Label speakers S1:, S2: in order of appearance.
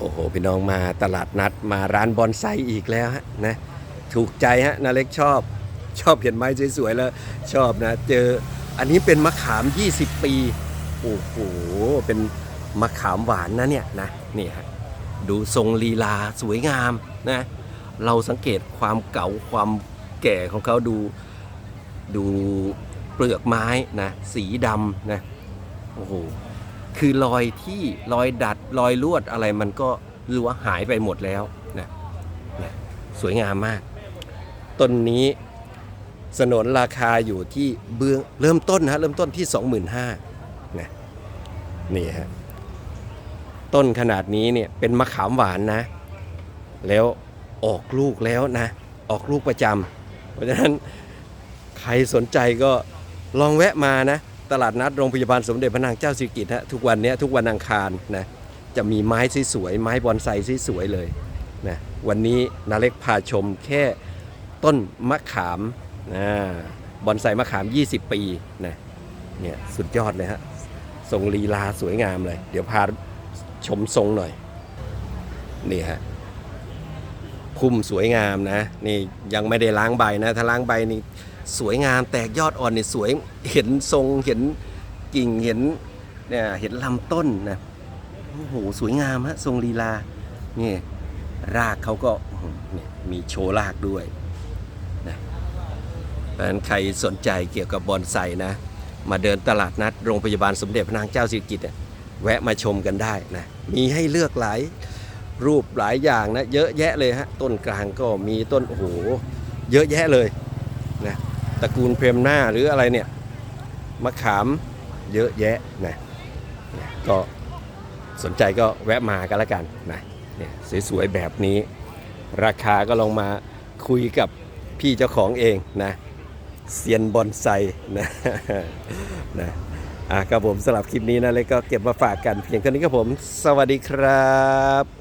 S1: โอ้โหพี่น้องมาตลาดนัดมาร้านบอนไซอีกแล้วฮะนะถูกใจฮะนาเล็กชอบ ชอบเห็นไม้สวยๆแล้วชอบนะ เจออันนี้เป็นมะขาม 20 ปีโอ้โหเป็นมะขามหวานนะเนี่ยนะนี่ฮะดูทรงลีลาสวยงามนะเราสังเกตความเก่าความแก่ของเขาดูดูเปลือกไม้นะสีดำนะโอ้โห คือรอยที่รอยดัดรอยลวดอะไรมันก็คือว่าหายไปหมดแล้วนะนะสวยงามมาก ต้นนี้สนนราคาอยู่ที่เบื้องเริ่มต้นนะฮะเริ่มต้นที่ 25,000นะนี่ฮะต้นขนาดนี้เนี่ยเป็นมะขามหวานนะ แล้วออกลูกแล้วนะ ออกลูกประจำเพราะฉะนั้นใครสนใจก็ลองแวะมานะ ตลาดนัดโรงพยาบาลสมเด็จพระนางเจ้าสิริกิติ์ฮะทุกวันนี้ทุกวันอังคารนะจะมีไม้สวยๆไม้บอนไซสวยๆเลยนะวันนี้นาเล็กพาชมแค่ต้นมะขามนะบอนไซมะขาม 20 ปีนะเนี่ยสุดยอดเลยฮะทรงลีลาสวยงามเลย เดี๋ยวพาชมทรงหน่อยนี่ฮะพุ่มสวยงามนะ นี่ยังไม่ได้ล้างใบนะ ถ้าล้างใบนี่ สวยงามแตกยอดอ่อนเนี่ยสวยเห็นทรงเห็นกิ่งเห็นเนี่ยเห็นลำต้นนะโอ้โหสวยงามฮะทรงลีลานี่รากเขาก็มีโชว์รากด้วยนะเพราะฉะนั้นใครสนใจเกี่ยวกับบอนไซนะ มาเดินตลาดนัดโรงพยาบาลสมเด็จพระนางเจ้าสิริกิติ์แวะมาชมกันได้นะมีให้เลือกหลายรูปหลายอย่างนะ เยอะแยะเลยฮะ ต้นกลางก็มีต้น โอ้โห เยอะแยะเลยนะ ตระกูลเพมหน้าหรืออะไรเนี่ยมะขามเยอะแยะนะก็สนใจก็แวะมากันล้วกันนะเนี่ยสวยๆแบบนี้ ราคาก็ลองมาคุยกับพี่เจ้าของเองนะเซียนบอนไซนะนะอะครับผมสำหรับคลิปนี้นะเลยก็เก็บมาฝากกันเพียงเท่านี้ครับผม สวัสดีครับ